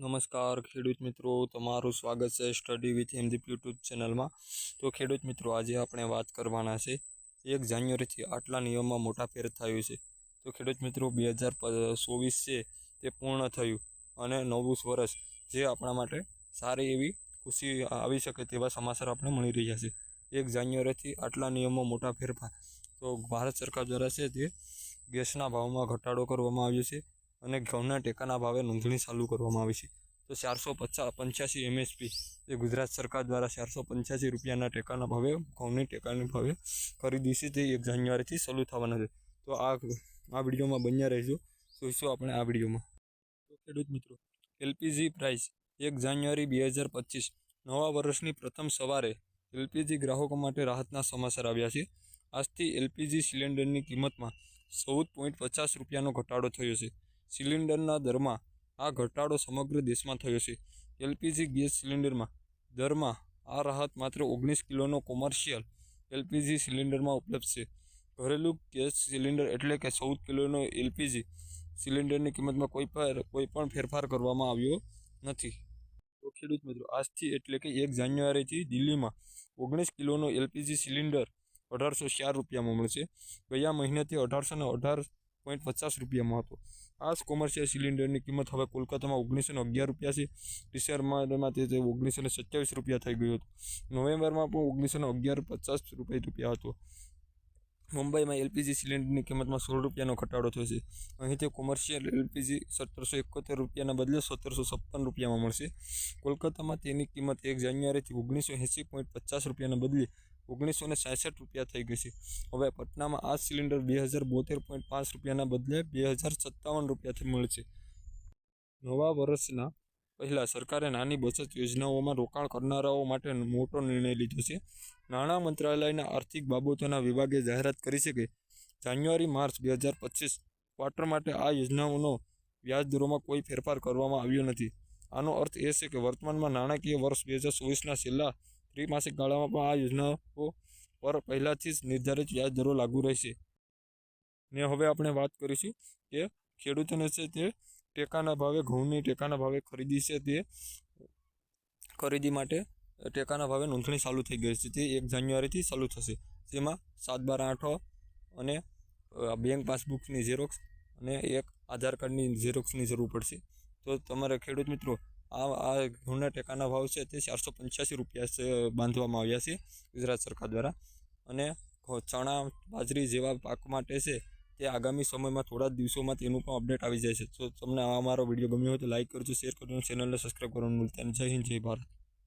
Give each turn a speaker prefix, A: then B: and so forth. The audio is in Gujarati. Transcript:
A: નમસ્કાર, ખેડૂત મિત્રો. તમારું સ્વાગત છે સ્ટડી વિથ હિન્દી યુટ્યુબ ચેનલમાં. તો ખેડૂત મિત્રો, આજે આપણે વાત કરવાના છે એક જાન્યુઆરીથી આટલા નિયમમાં મોટા ફેર થયું છે. તો ખેડૂત મિત્રો, બે હજાર ચોવીસ છે તે પૂર્ણ થયું અને નવું વર્ષ જે આપણા માટે સારી એવી ખુશી આવી શકે તેવા સમાચાર આપણે મળી રહ્યા છે. એક જાન્યુઆરીથી આટલા નિયમમાં મોટા ફેરફાર. તો ભારત સરકાર દ્વારા છે તે ગેસના ભાવમાં ઘટાડો કરવામાં આવ્યો છે. અને ઘઉંના ટેકાના ભાવે નોંધણી ચાલુ કરવામાં આવી છે. તો ચારસો પચાસ પંચ્યાસી એમએસપી એ ગુજરાત સરકાર દ્વારા ચારસો પંચ્યાસી રૂપિયાના ટેકાના ભાવે, ઘઉંની ટેકાના ભાવે ખરીદી છે તે એક જાન્યુઆરીથી શરૂ થવાના છે. તો આ આ વિડીયોમાં બન્યા રહેજો. જોઈશું આપણે આ વિડીયોમાં. તો ખેડૂત મિત્રો એલપીજી પ્રાઇસ એક જાન્યુઆરી બે હજાર પચીસ, નવા વર્ષની પ્રથમ સવારે એલપીજી ગ્રાહકો માટે રાહતના સમાચાર આવ્યા છે. આજથી એલપીજી સિલિન્ડરની કિંમતમાં ચૌદ પોઈન્ટ પચાસ રૂપિયાનો ઘટાડો થયો છે. સિલિન્ડરના દરમાં આ ઘટાડો સમગ્ર દેશમાં થયો છે. એલપીજી ગેસ સિલિન્ડરમાં દરમાં આ રાહત માત્ર ઓગણીસ કિલોનો કોમર્શિયલ એલપીજી સિલિન્ડરમાં ઉપલબ્ધ છે. ઘરેલું ગેસ સિલિન્ડર એટલે કે ચૌદ કિલોનો એલપીજી સિલિન્ડરની કિંમતમાં કોઈ પણ કોઈ પણ ફેરફાર કરવામાં આવ્યો નથી. તો ખેડૂત મિત્રો, આજથી એટલે કે એક જાન્યુઆરીથી દિલ્હીમાં ઓગણીસ કિલોનો એલપીજી સિલિન્ડર અઢારસો ચાર રૂપિયામાં મળશે. ગયા મહિનાથી અઢારસો ને અઢાર પોઈન્ટ પચાસ રૂપિયામાં હતો. આ કોમર્શિયલ સિલિન્ડરની કિંમત હવે કોલકાતામાં ઓગણીસો ને અગિયાર રૂપિયા છે. ડિસેમ્બરમાં તે ઓગણીસો ને સત્યાવીસ રૂપિયા થઈ ગયું હતું. નવેમ્બરમાં પણ ઓગણીસો ને અગિયાર પચાસ રૂપિયા રૂપિયા હતો. મુંબઈમાં એલપીજી સિલિન્ડરની કિંમતમાં સોળ રૂપિયાનો ઘટાડો થયો છે. અહીં તે કોમર્શિયલ એલપીજી સત્તરસો એકોતેર રૂપિયાના બદલે સત્તરસો છપ્પન રૂપિયામાં મળશે. કોલકાતામાં તેની કિંમત એક જાન્યુઆરીથી ઓગણીસો એંસી પોઈન્ટ પચાસ રૂપિયાના બદલે ઓગણીસો ને સાસઠ રૂપિયા થઈ ગઈ છે. હવે પટનામાં આ સિલિન્ડર બે હજાર બોતેર પોઈન્ટ પાંચ રૂપિયાના બદલે બે હજાર સત્તાવન રૂપિયાથી મળશે નવા વર્ષના પહેલાં સરકારે નાની બચત યોજનાઓમાં રોકાણ કરનારાઓ માટે મોટો નિર્ણય લીધો છે. નાણાં મંત્રાલયના આર્થિક બાબતોના વિભાગે જાહેરાત કરી છે કે જાન્યુઆરી માર્ચ બે હજાર પચીસ ક્વાર્ટર માટે આ યોજનાઓનો વ્યાજ દરોમાં કોઈ ફેરફાર કરવામાં આવ્યો નથી. આનો અર્થ એ છે કે વર્તમાનમાં નાણાકીય વર્ષ બે હજાર ચોવીસના છેલ્લા ત્રિમાસિક ગાળામાં પણ આ યોજનાઓ પર પહેલાંથી જ નિર્ધારિત વ્યાજ દરો લાગુ રહેશે. ને હવે આપણે વાત કરીશું કે ખેડૂતોને છે તે ટેકાના ભાવે ઘઉંની ટેકાના ભાવે ખરીદી છે તે ખરીદી માટે ટેકાના ભાવે નોંધણી ચાલુ થઈ ગઈ છે. તે એક જાન્યુઆરીથી ચાલુ થશે. જેમાં સાત બાર આઠ અને બેંક પાસબુકની ઝેરોક્સ અને એક આધાર કાર્ડની ઝેરોક્સની જરૂર પડશે. તો તમારે ખેડૂત મિત્રો આ આ ઘઉંના ટેકાના ભાવ છે તે ચારસો પંચ્યાસી રૂપિયા છે, બાંધવામાં આવ્યા છે ગુજરાત સરકાર દ્વારા. અને ચણા, બાજરી જેવા પાક માટે છે તે આગામી સમયમાં થોડા દિવસોમાં તેનું પણ અપડેટ આવી જાય છે. તો તમને આ અમારો વીડિયો ગમ્યો હોય તો લાઇક કરજો શેર કરજો ચેનલને સબસ્ક્રાઈબ કરવાનું ભૂલતા નહીં. જય હિન્દ, જય ભારત.